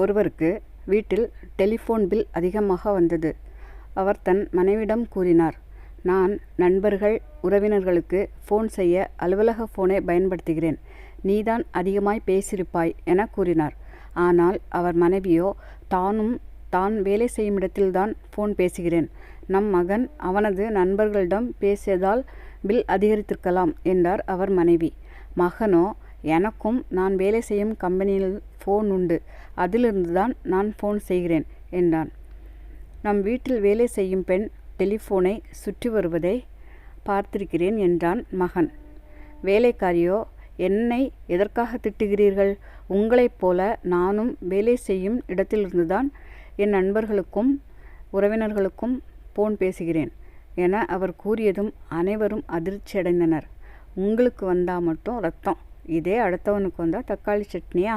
ஒருவருக்கு வீட்டில் telephone bill அதிகமாக வந்தது. அவர் தன் மனைவியிடம் கூறினார் நான் நண்பர்கள் உறவினர்களுக்கு ஃபோன் செய்ய அலுவலக ஃபோனை பயன்படுத்துகிறேன். நீதான் அதிகமாய் பேசியிருப்பாய் என கூறினார். ஆனால் அவர் மனைவியோ தானும் தான் வேலை செய்யும் இடத்தில்தான் ஃபோன் பேசுகிறேன். நம் மகன் அவனது நண்பர்களிடம் பேசியதால் பில் அதிகரித்திருக்கலாம் என்றார் அவர் மனைவி. மகனோ எனக்கும் நான் வேலை செய்யும் கம்பெனியில் ஃபோன் உண்டு. அதிலிருந்து தான் நான் ஃபோன் செய்கிறேன் என்றான். நம் வீட்டில் வேலை செய்யும் பெண் டெலிஃபோனை சுற்றி வருவதை பார்த்திருக்கிறேன் என்றான் மகன். வேலைக்காரியோ என்னை எதற்காக திட்டுகிறீர்கள்? உங்களைப் போல நானும் வேலை செய்யும் இடத்திலிருந்து தான் என் நண்பர்களுக்கும் உறவினர்களுக்கும் போன் பேசுகிறேன் என அவர் கூறியதும் அனைவரும் அதிர்ச்சியடைந்தனர். உங்களுக்கு வந்தால் மட்டும் ரத்தம் இதே அடுத்தவனுக்கு வந்தால் தக்காளி சட்னியா?